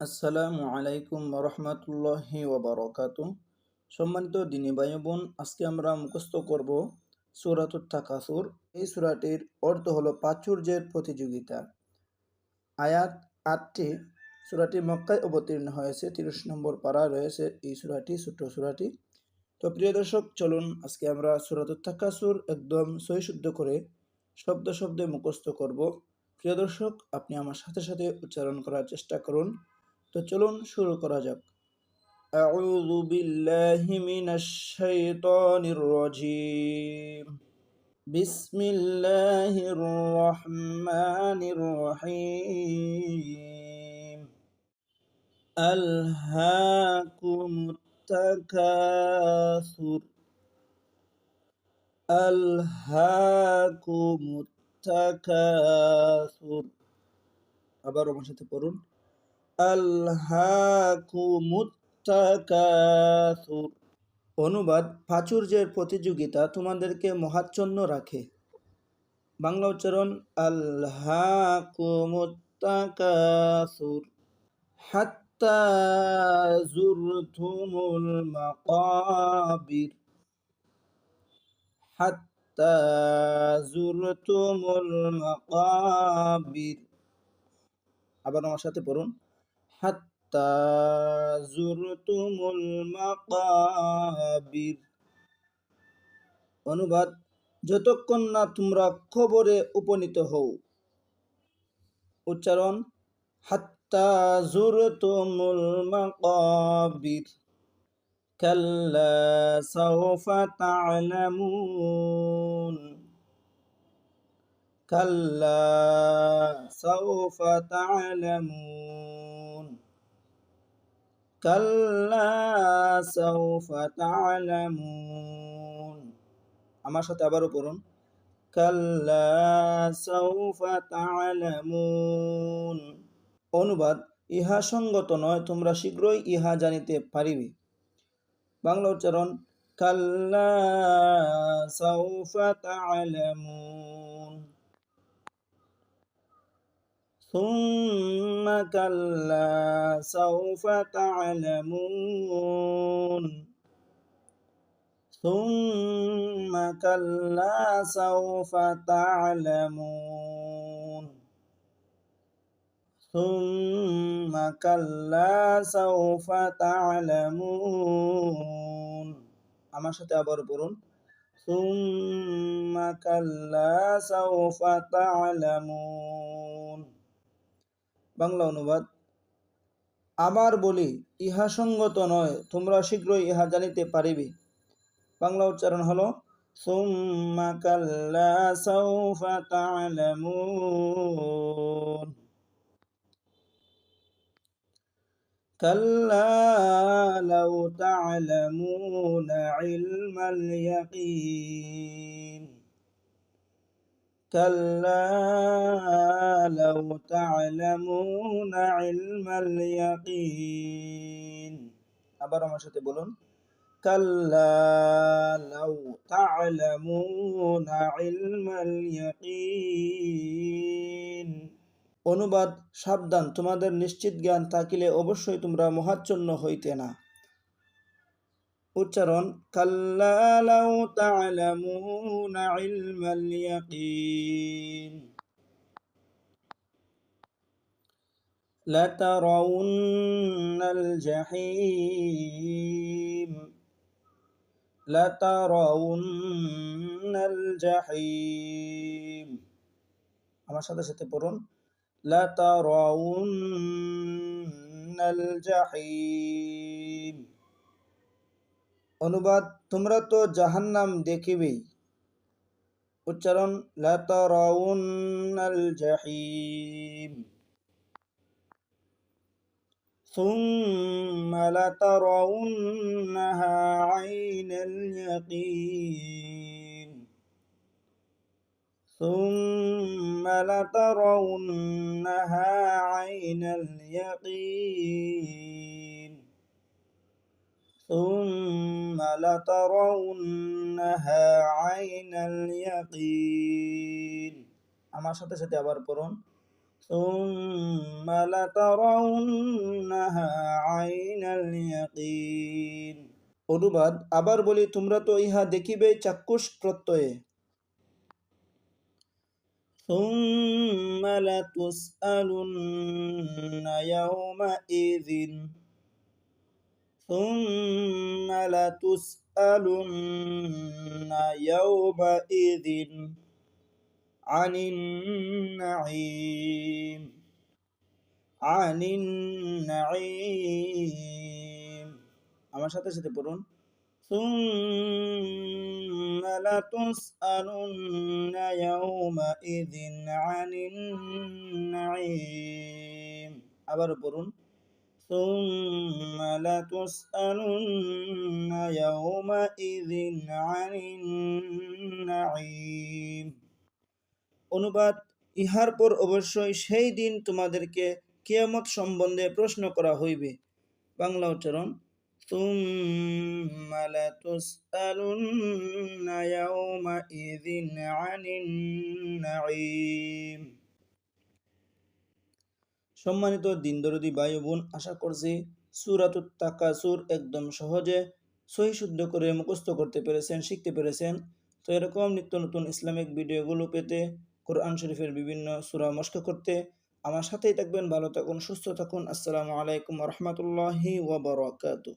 আসসালামু আলাইকুম রহমতুল্লাহি ওবরকাত সম্মানিত দিনী ভাই বোন, আজকে আমরা মুখস্থ করব সুরাতুত তাকাসুর। এই সুরাটির অর্থ হলো প্রাচুর্যের প্রতিযোগিতা। আয়াত আটটি সুরাটি মক্কায় অবতীর্ণ হয়েছে, তিরিশ নম্বর পাড়া রয়েছে এই সুরাটি, ছোট্ট সুরাটি। তো প্রিয় দর্শক, চলুন আজকে আমরা সুরাতুত তাকাসুর একদম সহি শুদ্ধ করে শব্দ শব্দে মুখস্থ করব। প্রিয় দর্শক, আপনি আমার সাথে সাথে উচ্চারণ করার চেষ্টা করুন। তো চলুন শুরু করা যাক أعوذ بالله من الشيطان الرجيم بسم الله الرحمن الرحيم ألهاكم التكاثر ألهاكم التكاثر আবার আমার সাথে পড়ুন অনুবাদ, প্রাচুর্যের প্রতিযোগিতা তোমাদেরকে মহাচ্ছন্ন রাখে। বাংলা উচ্চারণ আল্লাকুমুত্তাকাসুর হাত্তা হাত্তা আবার আমার সাথে পড়ুন। হাত্তা জুরতুমুল মাকাবির অনুবাদ যতক্ষণ না তোমরা খবরে উপনীত হও উচ্চারণ হাত্তা জুরতুমুল মাকাবির কাল্লা সাউফা তা'লামুন كلا سوف تعلمون كلا سوف تعلمون আমার সাথে আবারও পড়ুন কাল্লা সৌফা তা'লামুন অনুবাদ ইহা সঙ্গত নয় তোমরা শীঘ্রই ইহা জানিতে পারিবে বাংলা উচ্চারণ কাল্লা সৌফা তা'লামুন ثم كلا سوف تعلمون ثم كلا سوف تعلمون ثم كلا سوف تعلمون আমার সাথে আবার পড়ুন ثم كلا سوف تعلمون বাংলা অনুবাদ। আবার বলি, ইহা সঙ্গত নয়, তোমরা শীঘ্রই ইহা জানিতে পারিবে। বাংলা উচ্চারণ হলো, সুম্মা কাল্লা সাউফা তা'লামুন। কাল্লা লাউ তা'লামুন ইলমাল ইয়াকিন। كلا لو تعلمون علم اليقين আবার আমার সাথে বলুন كلا لو تعلمون علم اليقين অনুবাদ সাবধান তোমাদের নিশ্চিত জ্ঞান থাকিলে অবশ্যই তোমরা মহাচ্ছন্ন হইতে না উচ্চারণ কাল্লা লাউ তা'লামুনা ইলমাল ইয়াকিন لترون الجحيم لترون الجحيم আমার সাথে সাথে পড়ুন لترون الجحيم অনুবাদ তোমরা তো জাহান্নাম দেখিবেই উচ্চারণ লাতারাউন্নাল জাহিম ثم لترونها عين اليقين ثم لترونها عين اليقين ثم لترونها عين اليقين আমার সাথে সাথে আবার পড়ুন ثم لترونها إنها عين اليقين অনুবাদ আবার বলি তোমরা তো ইহা দেখিবে চাক্ষুষ প্রত্যয়ে ثم لتسألن يومئذ ثم لتسألن يومئذ عن النعيم عن النعيم আমার সাথে সাথে পড়ুন ثم لتسألن يومئذ عن النعيم আবার পড়ুন ثم لتسألن يومئذ عن النعيم অনুবাদ ইহার পর অবশ্যই সেই দিন তোমাদেরকে কিয়ামত সম্বন্ধে প্রশ্ন করা হইবে বাংলা উচ্চারণ ثم لتسألن يومئذ عن النعيم সম্মানিত দিনদরদি ভাই বোন আশা করছি সুরাতুত তাকাসুর একদম সহজে সহি শুদ্ধ করে মুখস্থ করতে পেরেছেন, শিখতে পেরেছেন। তো এরকম নিত্য নতুন ইসলামিক ভিডিওগুলো পেতে কোরআন শরীফের বিভিন্ন সুরা মস্ক করতে আমার সাথেই থাকবেন, ভালো থাকুন, সুস্থ থাকুন। আসসালামু আলাইকুম রহমতুল্লাহি ওবরাকাতু